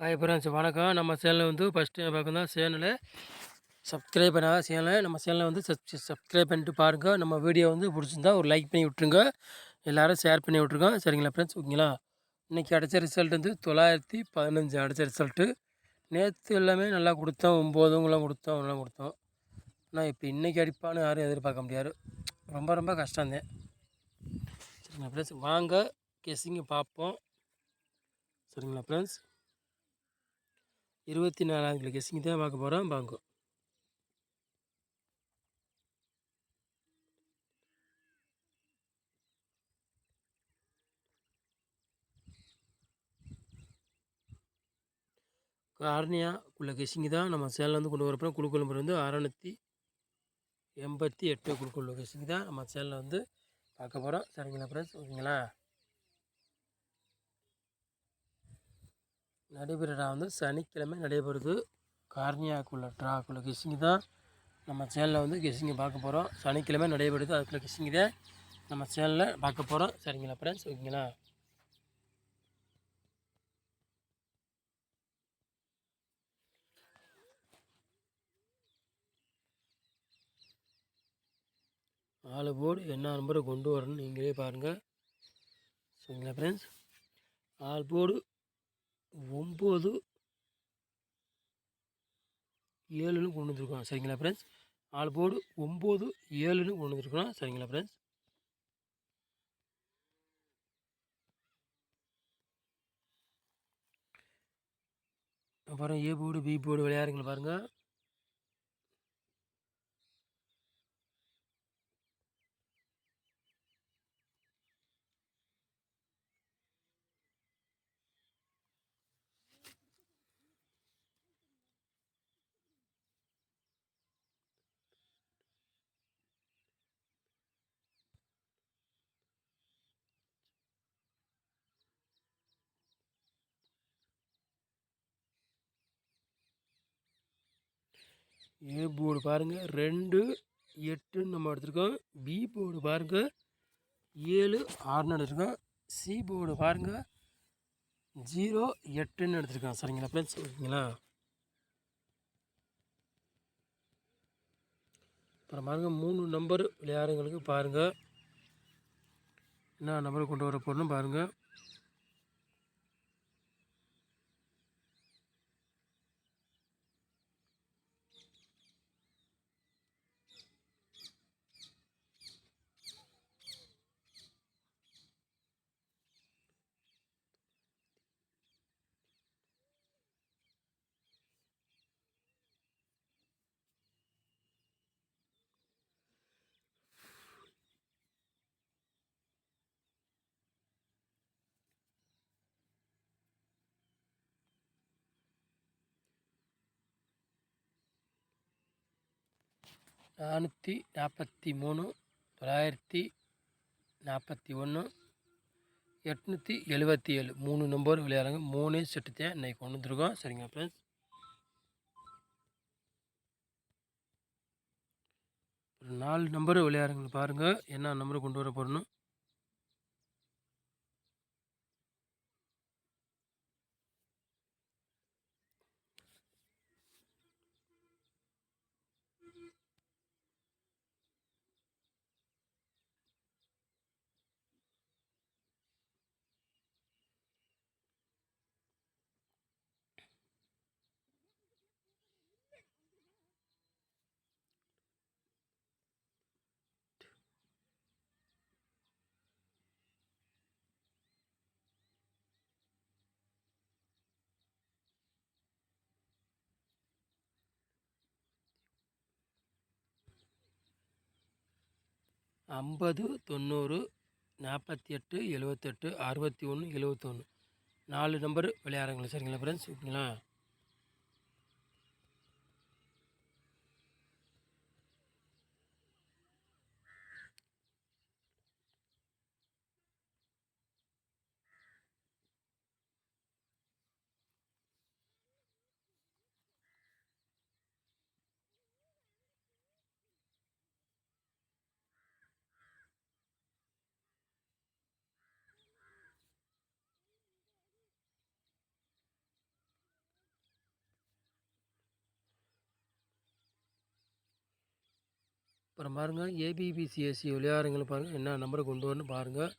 Hi friends வணக்கம். நம்ம சேனலில் வந்து ஃபஸ்ட்டு டைம் பார்க்கணும் தான் சேனலை சப்ஸ்கிரைப் பண்ணாத சேனலை. நம்ம சேனலை வந்து சப் சப்ஸ்கிரைப் பண்ணிட்டு பாருங்கள் நம்ம வீடியோ வந்து பிடிச்சிருந்தா ஒரு லைக் பண்ணி விட்ருங்க எல்லோரும் ஷேர் பண்ணி விட்ருங்க சரிங்களா ஃப்ரெண்ட்ஸ் ஓகேங்களா இன்றைக்கி அடைச்ச ரிசல்ட் வந்து தொள்ளாயிரத்தி பதினஞ்சு அடைச்ச ரிசல்ட்டு நேற்று எல்லாமே நல்லா கொடுத்தோம். ஒம்போதுங்களாம் கொடுத்தோம். எல்லாம் கொடுத்தோம். ஆனால் இப்போ இன்றைக்கி அடிப்பான்னு யாரும் எதிர்பார்க்க முடியாது. ரொம்ப ரொம்ப கஷ்டம்தான். சரிங்களா ஃப்ரெண்ட்ஸ் வாங்க கெஸிங்க பார்ப்போம். சரிங்களா ஃப்ரெண்ட்ஸ் இருபத்தி நாலாவது கிலோ கெஸ்ஸிங் தான் பார்க்க போகிறோம் பாங்கோ கார்னியா உள்ள கெஸ்ஸிங் தான் நம்ம சேனலில் வந்து கொண்டு வரப்போ குழுக்கள் நம்பர் வந்து அறநூற்றி எண்பத்தி எட்டு குழுக்குள்ள கெஸ்ஸிங் தான் நம்ம சேனலில் வந்து பார்க்க போகிறோம் சரிங்களா ஃப்ரெண்ட்ஸ் ஓகேங்களா நடைபெற ட்ரா வந்து சனிக்கிழமை நடைபெறுது. கார்னியாக்குள்ள ட்ராக்குள்ள கெஸ்ஸிங் தான் நம்ம சேனலில் வந்து கெஸ்ஸிங்கை பார்க்க போகிறோம் சனிக்கிழமை நடைபெறுது அதுக்குள்ள கெஸ்ஸிங் தான் நம்ம சேனலில் பார்க்க போகிறோம் சரிங்களா ஃப்ரெண்ட்ஸ் ஓகேங்களா? ஆளு போர்டு என்ன நம்பரை கொண்டு வரணும்னு நீங்களே பாருங்கள் சரிங்களா ஃப்ரெண்ட்ஸ் ஆல் போர்டு ஒம்பது ஏழுன்னு கொண்டு வந்துருக்கோம். சரிங்களா ஃப்ரெண்ட்ஸ் ஆல் போர்டு ஒம்பது ஏழுன்னு கொண்டு வந்துருக்கோம். சரிங்களா ஃப்ரெண்ட்ஸ் அப்புறம் ஏ போர்டு பி போர்டு விளையாடுங்களா பாருங்கள் ஏ போர்டு பாருங்கள் ரெண்டு எட்டுன்னு நம்ம எடுத்துருக்கோம். பி போர்டு பாருங்கள் ஏழு ஆறுன்னு எடுத்துருக்கோம். சி போர்டு பாருங்கள் ஜீரோ எட்டுன்னு எடுத்துருக்கோம். சரிங்களா ஃப்ரெண்ட்ஸ் ஓகேங்களா? அப்புறம் பாருங்கள் மூணு நம்பர் விளையாடுங்களுக்கு பாருங்கள் என்ன நம்பர் கொண்டு வர போகிறோன்னு பாருங்கள் நானூற்றி நாற்பத்தி மூணு தொள்ளாயிரத்தி நாற்பத்தி ஒன்று எட்நூற்றி எழுபத்தி ஏழு மூணு நம்பர் விளையாடுறாங்க. மூணு செட்டு தான் இன்றைக்கி கொண்டு வந்துருக்கோம் சரிங்க ஃப்ரெண்ட்ஸ் ஒரு நாலு நம்பர் விளையாடுங்க பாருங்கள் என்ன நம்பரை கொண்டு வர போகிறோன்னு ஐம்பது தொண்ணூறு நாற்பத்தி எட்டு எழுவத்தெட்டு அறுபத்தி ஒன்று எழுவத்தொன்று நாலு நம்பர் விளையாடுறாங்களே சரிங்களா ஃப்ரெண்ட்ஸ் ஓகேங்களா? அப்புறம் பாருங்கள் ஏபிபிசிஎஸ்சி விளையாடுங்களை பாருங்கள் என்ன நம்பருக்கு கொண்டு வரணும் பாருங்கள்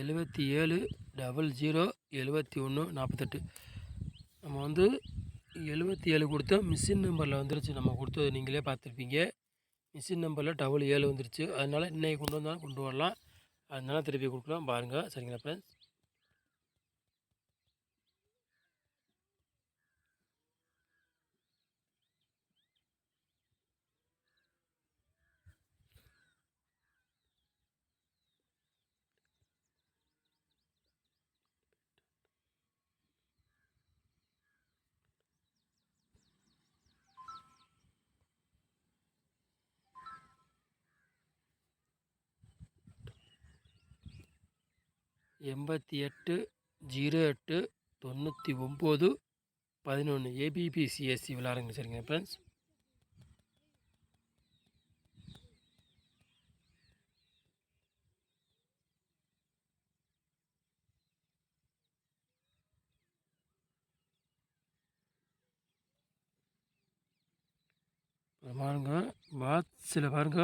எழுபத்தி ஏழு டபுள் ஜீரோ எழுபத்தி ஒன்று நாற்பத்தெட்டு. நம்ம வந்து எழுபத்தி ஏழு கொடுத்தோம் மிஷின் நம்பரில் வந்துருச்சு. நம்ம கொடுத்தது நீங்களே பார்த்துருப்பீங்க. மிஷின் நம்பரில் டபுள் ஏழு வந்துருச்சு. அதனால் இன்னைக்கு கொண்டு வந்தாலும் கொண்டு வரலாம். அதனால திருப்பி கொடுக்கலாம். பாருங்கள் சரிங்களா ஃப்ரெண்ட்ஸ் எண்பத்தி எட்டு ஜீரோ எட்டு தொண்ணூற்றி ஒம்பது பதினொன்று ஏபிபிசிஎஸ்சி விளாடுங்க சரிங்க ஃப்ரெண்ட்ஸ் பாருங்க பாத்ஸில் பாருங்க.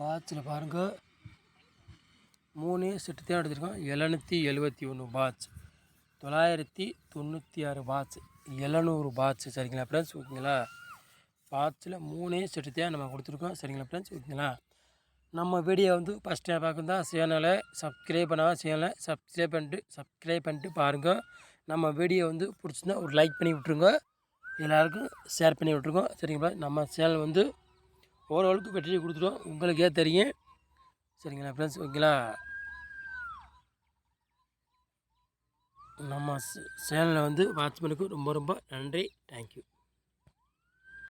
பாத்ஸில் பாருங்க. மூணு செட்டு தான் எடுத்துருக்கோம் எழுநூற்றி எழுபத்தி ஒன்று பாட்ச் தொள்ளாயிரத்தி தொண்ணூற்றி ஆறு பாட்ச் எழுநூறு பாட்ச் சரிங்களா ஃப்ரெண்ட்ஸ் ஓகேங்களா? பாட்சில் மூணே செட்டு தான் நம்ம கொடுத்துருக்கோம். சரிங்களா ஃப்ரெண்ட்ஸ் ஓகேங்களா? நம்ம வீடியோ வந்து ஃபஸ்ட் டைம் பார்க்குறதா சேனலை சப்ஸ்கிரைப் பண்ணாமல் சேனலை சப்ஸ்கிரைப் பண்ணிட்டு சப்ஸ்கிரைப் பண்ணிட்டு பாருங்கள் நம்ம வீடியோ வந்து பிடிச்சிருந்தா ஒரு லைக் பண்ணி விட்ருங்க எல்லாருக்கும் ஷேர் பண்ணி விட்ருக்கோம் சரிங்களா? நம்ம சேனல் வந்து ஓரளவுக்கு வெற்றியை கொடுத்துட்டோம். உங்களுக்கே தெரியும். சரிங்களா ஃப்ரெண்ட்ஸ் ஓகேங்களா? நம்ம சேனலை வந்து வாட்ச் பண்ணுக்கு ரொம்ப ரொம்ப நன்றி. தேங்க்யூ